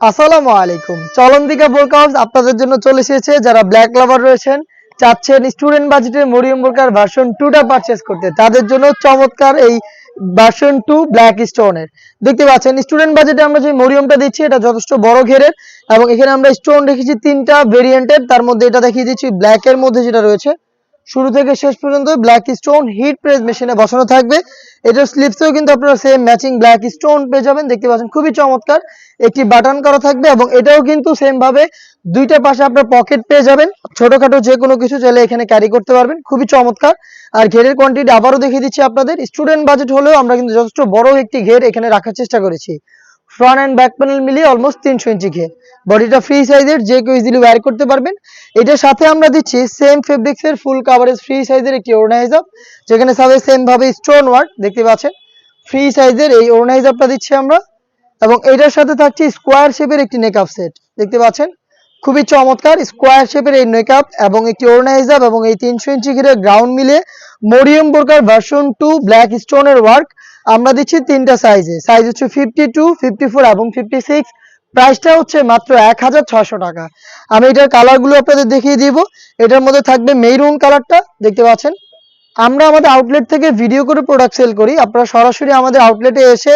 আসসালামু আলাইকুম। চলন্তিকা বোরকাউস আপনাদের জন্য চলে এসেছে, যারা ব্ল্যাক লাভার রয়েছেন, চাচ্ছেন স্টুডেন্ট বাজেটে মরিয়ম বোরকার ভার্সন টুটা পারচেস করতে, তাদের জন্য চমৎকার এই ভার্সন টু ব্ল্যাক স্টোনের দেখতে পাচ্ছেন স্টুডেন্ট বাজেটে আমরা যে মরিয়মটা দিচ্ছি, এটা যথেষ্ট বড় ঘেরের, এবং এখানে আমরা স্টোন রেখেছি তিনটা ভেরিয়েন্টের তার মধ্যে এটা দেখিয়ে দিচ্ছি ব্ল্যাক এর মধ্যে যেটা রয়েছে। শুরু থেকে শেষ পর্যন্ত ব্ল্যাক স্টোন হিট প্রেস মেশিনে বসানো থাকবে। এটার স্লিপসেও কিন্তু আপনারা সেম ম্যাচিং ব্ল্যাক স্টোন পেয়ে যাবেন। দেখতে পাচ্ছেন, খুবই চমৎকার একটি বাটন করা থাকবে এবং এটাও কিন্তু সেম ভাবে দুইটা পাশে আপনার পকেট পেয়ে যাবেন। ছোটখাটো যে কোনো কিছু চাইলে এখানে ক্যারি করতে পারবেন। খুবই চমৎকার। আর ঘেরের কোয়ান্টিটি আবারও দেখিয়ে দিচ্ছি আপনাদের। স্টুডেন্ট বাজেট হলেও আমরা কিন্তু যথেষ্ট বড় একটি ঘের এখানে রাখার চেষ্টা করেছি। ফ্রন্ট অ্যান্ড ব্যাক প্যানেল মিলিয়ে অলমোস্ট তিনশো ইঞ্চি ঘের বডিটা ফ্রি সাইজের যে কেউ ইজিলি ওয়্যার করতে পারবেন। এটার সাথে আমরা দিচ্ছি সেম ফেব্রিক্স এর ফুল কাভারেজ ফ্রি সাইজের একটি ওড়নাইজাব যেখানে সাবে সেম ভাবে স্টোন ওয়ার্ক দেখতে পাচ্ছেন? ফ্রি সাইজের এই ওড়নাইজাবটা দিচ্ছি আমরা। এবং এটার সাথে থাকছে স্কোয়ার শেপের একটি নেকআপ সেট দেখতে পাচ্ছেন? খুবই চমৎকার স্কোয়ার শেপের এই মেকআপ এবং একটি হিজাব এবং এই তিনশো ইঞ্চি ঘিরে গ্রাউন্ড মিলে মরিয়ম বোরকার ভার্সন টু ব্ল্যাক স্টোনের ওয়ার্ক আমরা দিচ্ছি তিনটা সাইজে সাইজ হচ্ছে ফিফটি টু ফিফটি ফোর এবং ফিফটি সিক্স প্রাইসটা হচ্ছে মাত্র এক হাজার ছশো টাকা। আমি এটার কালারগুলো আপনাদের দেখিয়ে দিব। এটার মধ্যে থাকবে মেরুন কালারটা দেখতে পাচ্ছেন? আমরা আমাদের আউটলেট থেকে ভিডিও করে প্রোডাক্ট সেল করি। আপনারা সরাসরি আমাদের আউটলেটে এসে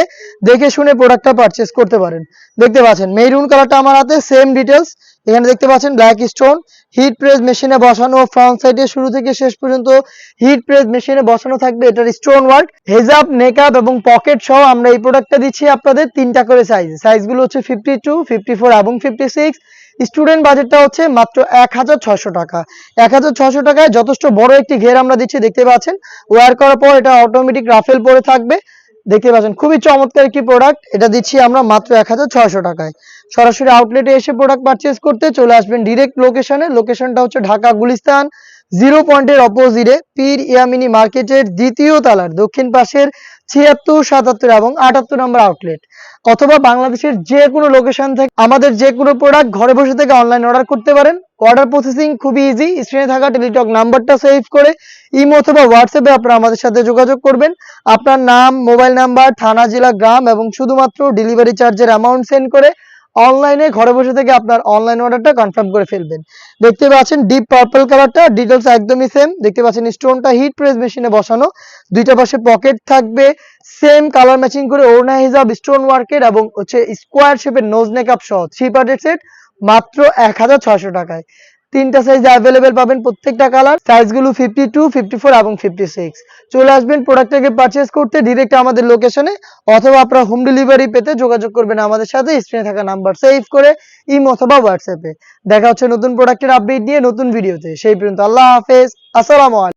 দেখে শুনে প্রোডাক্টটা পারচেস করতে পারেন। দেখতে পাচ্ছেন মেরুন কালারটা আমার হাতে সেম ডিটেলস এখানে দেখতে পাচ্ছেন ব্ল্যাক স্টোন হিট প্রেস মেশিনে বসানো ফ্রন্ট সাইডে শুরু থেকে শেষ পর্যন্ত হিট প্রেস মেশিনে বসানো থাকবে। এটার স্টোন ওয়ার্ক হেজাব নেকআপ এবং পকেট সহ আমরা এই প্রোডাক্টটা দিচ্ছি আপনাদের তিনটা করে সাইজ সাইজগুলো হচ্ছে ফিফটি টু ফিফটি ফোর এবং ফিফটি সিক্স স্টুডেন্ট বাজেটটা হচ্ছে মাত্র এক হাজার ছশো টাকা। এক হাজার ছশো টাকায় যথেষ্ট বড় একটি ঘের আমরা দিচ্ছি, দেখতে পাচ্ছেন। ওয়ার করার পর এটা অটোমেটিক রাফেল পরে থাকবে। দেখতে পাচ্ছেন, খুবই চমৎকার একটি প্রোডাক্ট এটা দিচ্ছি আমরা মাত্র এক হাজার ছয়শো টাকায়। সরাসরি আউটলেটে এসে প্রোডাক্ট পারচেস করতে চলে আসবেন ডিরেক্ট লোকেশনে লোকেশনটা হচ্ছে ঢাকা গুলিস্তান জিরো পয়েন্টের অপোজিটে পীর ইয়ামিনী মার্কেটের দ্বিতীয় তালার, দক্ষিণ পাশের ছিয়াত্তর, সাতাত্তর এবং আটাত্তর নম্বর আউটলেট অথবা বাংলাদেশের যে কোনো লোকেশন থেকে আমাদের যে কোনো প্রোডাক্ট ঘরে বসে থেকে অনলাইন অর্ডার করতে পারেন। অর্ডার প্রসেসিং খুবই ইজি স্ক্রিনে থাকা টেলিটক নাম্বারটা সেভ করে ইমো অথবা হোয়াটসঅ্যাপে আপনারা আমাদের সাথে যোগাযোগ করবেন। আপনার নাম মোবাইল নাম্বার থানা, জেলা, গ্রাম এবং শুধুমাত্র ডেলিভারি চার্জের অ্যামাউন্ট সেন্ড করে অনলাইনে ঘরে বসে থেকে আপনার অনলাইন অর্ডারটা কনফার্ম করে ফেলবেন। দেখতে পাচ্ছেন ডিপ পার্পল কালারটা ডিটেলস একদমই সেম দেখতে পাচ্ছেন স্টোনটা হিট প্রেস মেশিনে বসানো। দুইটা পাশে পকেট থাকবে। সেম কালার ম্যাচিং করে ওড়না, হিজাব স্টোন ওয়ার্কের এবং হচ্ছে স্কোয়ার শেপের নোজ নেকআপ সহ থ্রি পার্টের সেট মাত্র এক হাজার ছয়শো টাকায়। তিনটা সাইজ অ্যাভেলেবেল পাবেন প্রত্যেকটা কালার সাইজগুলো ফিফটি টু ফিফটি ফোর এবং ফিফটি সিক্স চলে আসবেন প্রোডাক্টটাকে পারচেস করতে ডিরেক্ট আমাদের লোকেশনে অথবা আপনারা হোম ডেলিভারি পেতে যোগাযোগ করবেন আমাদের সাথে। স্ক্রিনে থাকা নাম্বার সেভ করে ইম অথবা হোয়াটসঅ্যাপে দেখা হচ্ছে নতুন প্রোডাক্টের আপডেট নিয়ে নতুন ভিডিওতে সেই পর্যন্ত আল্লাহ হাফেজ। আসসালামু আলাইকুম।